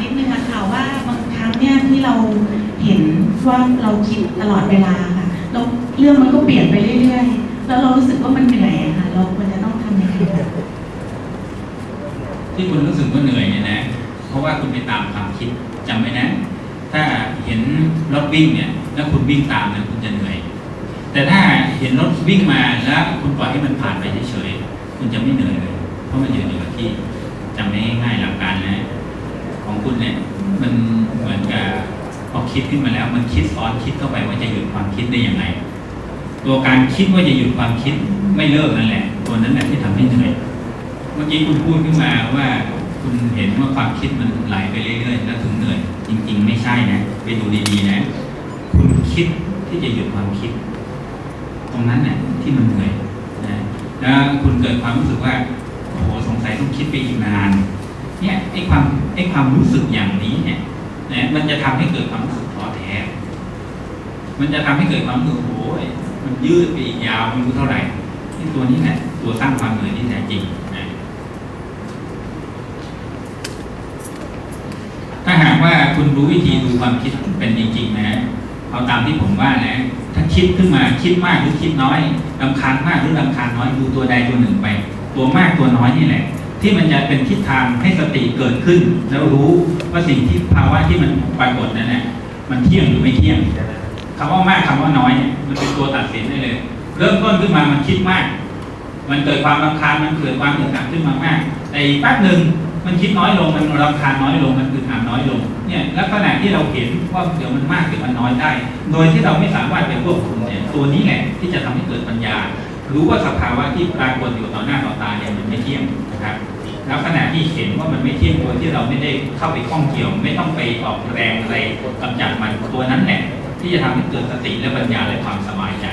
นิดนึงอะค่ะว่าบางครั้งเนี่ยที่เราเห็นว่าเราคิดตลอดเวลาค่ะแล้วเรื่องมันก็เปลี่ยนไปเรื่อยๆ แล้วเรารู้สึกว่ามันเหนื่อยอะค่ะ เราควรจะต้องทำยังไงคะที่คุณรู้สึกว่าเหนื่อยเนี่ยนะ เพราะว่าคุณไปตามความคิดจำไว้นะ ถ้าเห็นรถวิ่งเนี่ย แล้วคุณวิ่งตามเนี่ยคุณจะเหนื่อย แต่ถ้าเห็นรถวิ่งมาแล้วคุณปล่อยให้มันผ่านไปเฉยๆ คุณจะไม่เหนื่อยเลย เพราะมันยืนอยู่กับที่จำได้ง่ายๆหลักการนะ ของคุณเนี่ยมันเหมือนกับพอคิดขึ้นมาแล้ว มันคิดซ้อนคิดเข้าไปว่าจะหยุดความคิดได้ยังไง ตัวการคิดว่าจะหยุดความคิดไม่เลิกนั่นแหละ ตัวนั้นแหละที่ทำให้เหนื่อยเมื่อกี้คุณพูดขึ้นมาว่าคุณเห็นว่าความคิดมันไหลไปเรื่อยๆ แล้วถึงเหนื่อยจริง ๆ ไม่ใช่นะไปดูดีๆนะ คุณคิดที่จะหยุดความคิด ตรงนั้นเนี่ยที่มันเหนื่อยนะแล้วคุณเกิดความรู้สึกว่าโอ้โหสงสัยต้องคิดไปอีกนาน เนี่ยไอ้ความไอ้ความรู้สึกอย่างนี้เนี่ยนะมันจะทำให้เกิดความรู้สึกท้อแท้ มันจะทำให้เกิดความรู้สึกโอ้ยมันยืดไปอีกยาวไม่รู้เท่าไหร่ที่ตัวนี้แหละตัวสร้างความเหนื่อยที่แท้จริงนะถ้าหากว่าคุณรู้วิธีดูความคิดเป็นจริง ๆ นะเอาตามที่ผมว่านะ ถ้าคิดขึ้นมาคิดมากหรือคิดน้อยลำคาญมากหรือลำคาญน้อยดูตัวใดตัวหนึ่งไป ตัวมากตัวน้อยนี่แหละ ที่มันจะเป็นทิศทางให้สติเกิดขึ้น แล้วรู้ว่าสิ่งที่ภาวะที่มันปรากฏนั้นน่ะมันเที่ยงหรือไม่เที่ยงคำว่ามากคำว่าน้อยเนี่ยมันเป็นตัวตัดสินได้เลย เริ่มต้นขึ้นมามันคิดมาก มันเกิดความรำคาญมันเกิดความอึดอัดขึ้นมามาก แต่อีกแป๊บหนึ่งมันคิดน้อยลงมันรำคาญน้อยลงมันอึดอัดน้อยลงเนี่ยลักษณะที่เราเห็นว่าเดี๋ยวมันมากเดี๋ยวมันน้อยได้ โดยที่เราไม่สามารถไปควบคุมเนี่ยตัวนี้แหละที่จะทำให้เกิดปัญญา รู้ว่าสภาวะที่ปรากฏอยู่ต่อหน้าต่อตาเนี่ยมันไม่เที่ยงนะครับลักษณะที่เห็นว่ามันไม่เที่ยงโดยที่เราไม่ได้เข้าไปข้องเกี่ยว ไม่ต้องไปออกแรงอะไรกำจัดมันตัวนั้นแหละที่จะทำให้เกิดสติและปัญญาและความสบายใจ